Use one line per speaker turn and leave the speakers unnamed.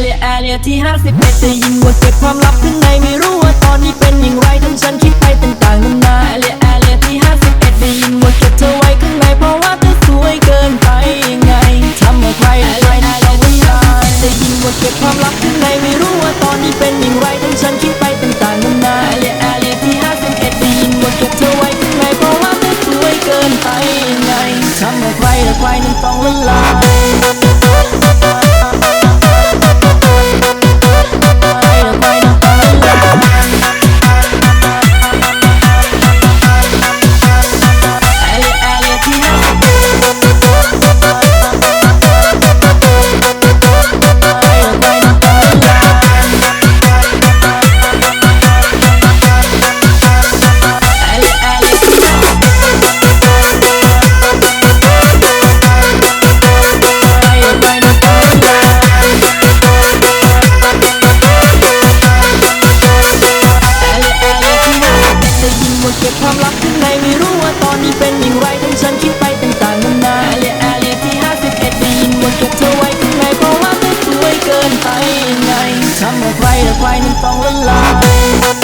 เรียแอเลียที่ 51ได้ยินว่าเก็บความลับข้างในไม่รู้ว่าตอนนี้เป็นอย่างไรทำฉันคิดไปต่างๆนานาแอเลียแอเลียที่ 51ได้ยินว่าเก็บเธอไว้ข้างในเพราะว่าเธอสวยเกินไปยังไงทำเอาใครใครน่าจะวุ่นวายได้ยินว่าเก็บความลับข้างในไม่รู้ว่าตอนนี้เป็นอย่างไรทำฉันคิดไปต่างๆนานาแอเลียแอเลียที่ 51ได้ยินว่าเก็บเธอไว้ข้างในเพราะว่าเธอสวยเกินไปยังไงทำเอาใครใครนั้นต้องละลาย ความลับข้างในไม่รู้ว่าตอนนี้เป็นอย่างไรทั้งฉันคิดไปต่างๆนานาเลียแอเลียที่51ได้ยินว่าเก็บเธอไว้ข้างในเพราะว่าเธอสวยเกินไปยังไงทำให้ใครและใครนั้นต้องละลาย